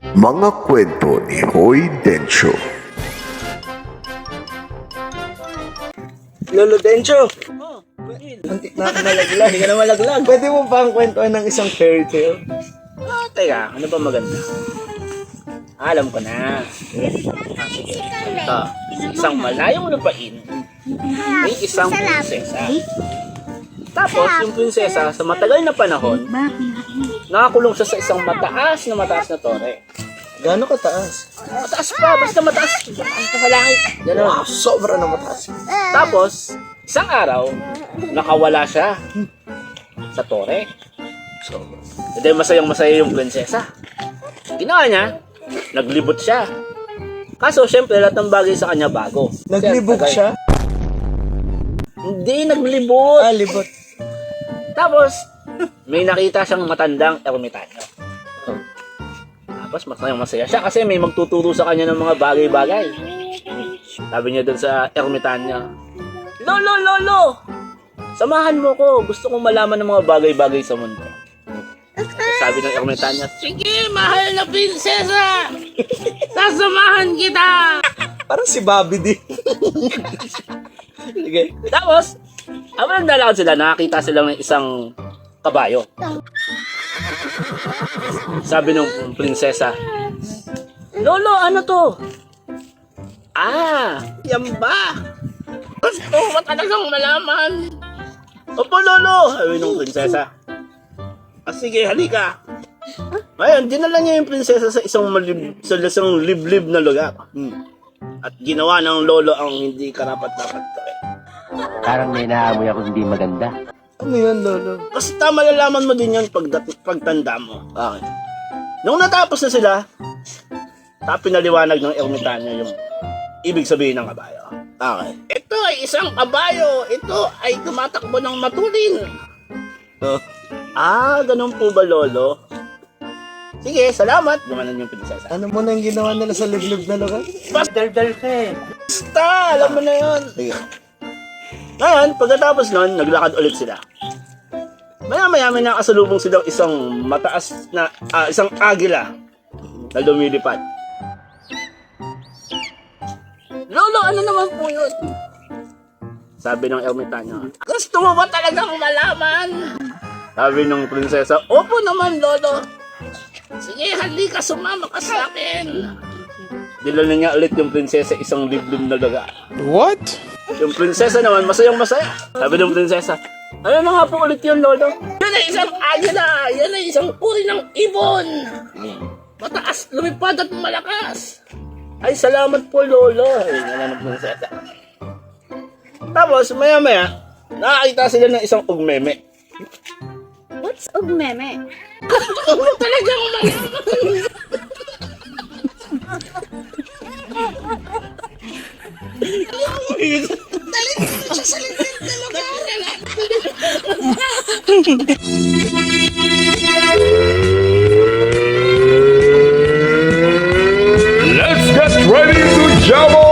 Mga kwento ni Hoy Densyo. Lolo Dencho! Oh, Muntik na ako malaglag. Hindi ka na malaglag. Pwede mo ba ang kwentuhan ng isang fairy tale? Ah, teka, ano ba maganda? Ah, alam ko na. Ah, sige. Ito, isang malayong lupain, may isang prinsesa. Tapos, yung prinsesa, sa matagal na panahon, nakakulong siya sa isang mataas na mataas na tore. Gano'n kataas? Mataas pa, basta mataas. Mataas pa sa langit. Ganun. Wow, sobra na mataas. Tapos, isang araw, nakawala siya sa tore. So, Hindi masayang masaya yung prinsesa. Ginawa niya, naglibot siya. Kaso, syempre, lahat ng bagay sa kanya bago. naglibog Kasi, siya? Hindi, naglibot. Ah, libot. Tapos, may nakita siyang matandang ermitanyo. Tapos, masayang masaya siya kasi may magtuturo sa kanya ng mga bagay-bagay. Sabi niya dun sa ermitanyo, Lolo, lolo! Samahan mo ko. Gusto kong malaman ng mga bagay-bagay sa mundo. Sabi ng ermitanyo, Sige, mahal na prinsesa! Sasamahan kita! Parang si Bobby din. Sige. Tapos, habang naglalakad sila, nakakita sila ng isang kabayo. Sabi ng prinsesa, Lolo, ano to? Ah, yan ba? Gusto ko talagang malaman. Opo, Lolo, sabi ng prinsesa. Ah, sige, halika. Ngayon, dinala niya yung prinsesa sa isang malib, sa isang liblib na lugar. Hmm. At ginawa ng lolo ang hindi karapat-dapat. Parang may naamoy ako hindi maganda. Ano yan, Lolo? Basta malalaman mo din yan pag pagtanda mo. Okay. Nung natapos na sila, ta pinaliwanag ng ermitanyo yung ibig sabihin ng kabayo. Okay. Ito ay isang kabayo. Ito ay tumatakbo ng matulin. Oh. Ah, ganun po ba, Lolo? Sige, salamat. Gumanon yung prinsesa. Ano mo na yung ginawa nila sa liblib na lugar? Dal-dal ka eh. Basta, alam mo na yun. Sige. Ngayon, pagkatapos nun, naglakad ulit sila. Maya-maya may nakasalubong silang isang mataas na, ah, isang agila na lumilipad. Lolo, ano naman po yun? Sabi ng ermitanyo. Gusto mo ba talagang malaman? Sabi ng prinsesa, Opo naman, Lolo. Sige, halika, sumama ka sa akin. Dilala niya ulit yung prinsesa isang liblib na lugar. What? Yung prinsesa naman, masayang masaya. Sabi ng prinsesa, ano na nga po ulit yun, Lolo? Yan ay isang agila! Yan ay isang uri ng ibon! Mataas, lumipad at malakas! Ay, salamat po, Lolo! Ay, nga ng prinsesa. Tapos, maya-maya, nakakita sila ng isang ugmeme. What's ugmeme? Ano talagang malaman? Let's get ready to jump